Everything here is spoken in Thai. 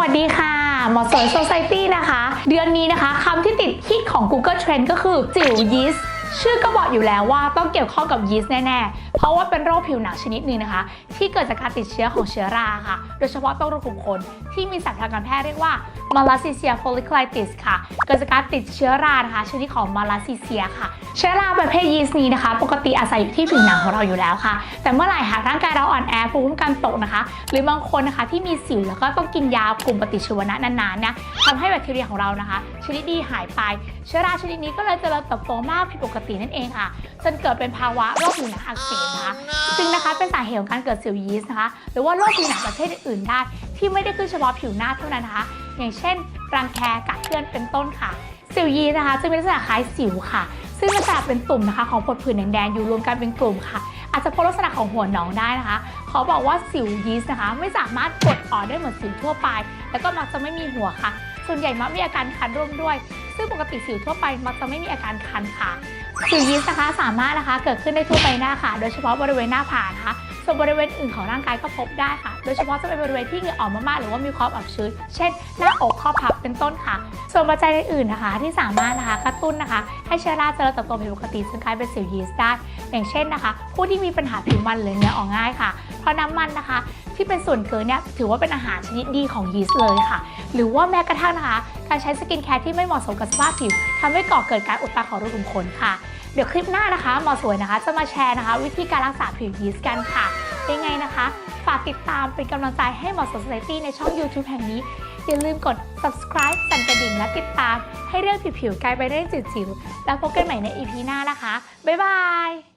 วัสดีค่ะ หมอสวย Society นะคะ เดือนนี้นะคะคำที่ติดฮิตของ Google Trend ก็คือจิ๋วยิส ชื่อก็บอกอยู่แล้วว่าต้องเกี่ยวข้องกับยีสต์แน่ๆ เพราะว่าเป็นโรคผิวหนังชนิดหนึ่งนะคะ ที่เกิดจากการติดเชื้อของเชื้อราค่ะ โดยเฉพาะต้องรูขุมขนที่มีศัพท์ทางการแพทย์เรียกว่า Malassezia folliculitis ค่ะ เกิดจากการติดเชื้อรานะคะชนิดของ Malassezia ค่ะ เชื้อราประเภทยีสต์นี้นะคะ ปกติอาศัยอยู่ที่ผิวหนังของเราอยู่แล้วค่ะ แต่เมื่อไหร่หากร่างกายเราอ่อนแอภูมิคุ้มกันตกนะคะ หรือบางคนนะคะที่มีสิวแล้วก็ต้องกินยากลุ่มปฏิชีวนะนานๆเนี่ยทำให้แบคทีเรียของเรานะคะ ชนิดดีหายไป เชื้อราชนิดนี้ก็เลยเจริญเติบโตมากผิดปกตินั่นเองค่ะ จนเกิดเป็นภาวะโรคผิวหนังอักเสบนะคะซึ่งนะคะเป็นสาเหตุของการเกิดสิวยีสต์นะคะหรือว่าโรคผิวหนังประเภทอื่นๆได้ ที่ไม่ได้ขึ้นเฉพาะผิวหน้าเท่านั้นนะคะ อย่างเช่น รังแคกัดเพื่อนเป็นต้นค่ะ สิวยีสต์นะคะจะมีลักษณะคล้ายสิวค่ะ ซึ่งลักษณะเป็นตุ่มนะคะของผดผื่นแดงๆอยู่รวมกันเป็นกลุ่มค่ะอาจจะพบลักษณะของหัวหนองได้นะคะเขาบอกว่าสิวยีสต์นะคะ ไม่สามารถกดออกได้เหมือนสิวทั่วไป แล้วก็มักจะไม่มีหัวค่ะ ส่วนใหญ่มักมีอาการคันร่วมด้วย ซึ่งปกติสิวทั่วไปมักจะไม่มีอาการคันค่ะ สิวยีสต์นะคะสามารถนะคะเกิดขึ้นได้ทั่วไปหน้าค่ะ โดยเฉพาะบริเวณหน้าผากนะคะ ส่วนบริเวณอื่นของร่างกายก็พบได้ค่ะ โดยเฉพาะจะเป็นบริเวณที่เหงื่อออกมากๆหรือว่ามีความอับชื้น เช่น หน้าอกข้อพับเป็นต้นค่ะ ส่วนปัจจัยอื่นนะคะที่สามารถนะคะกระตุ้นนะคะ ให้เชื้อราเจริญเติบโตผิดปกติจนกลายเป็นสิวยีสต์ได้อย่างเช่นนะคะ ผู้ที่มีปัญหาผิวมันหรือเหงื่อออกง่ายค่ะ เพราะน้ำมันนะคะ ที่เป็นส่วนเกินเนี่ยถือว่าเป็นอาหารชนิดดีของยีสต์เลยค่ะ หรือว่าแม้กระทั่งนะคะ การใช้สกินแคร์ที่ไม่เหมาะสมกับสภาพผิวทำให้ก่อเกิดการอุดตันของรูขุมขนค่ะ เดี๋ยวคลิปหน้านะคะหมอสวยนะคะ จะมาแชร์นะคะ วิธีการรักษาผิวยีสต์กันค่ะ ยังไงนะคะ ฝากติดตามเป็นกำลังใจให้หมอสวย Society ในช่อง YouTube แห่งนี้ อย่าลืมกด subscribe สั่นกระดิ่งและติดตาม ให้เรื่องผิวๆกลายไปนเรื่องจิ๋วๆแล้วพบกันใหม่ใน EP หน้านะคะ บ๊ายบาย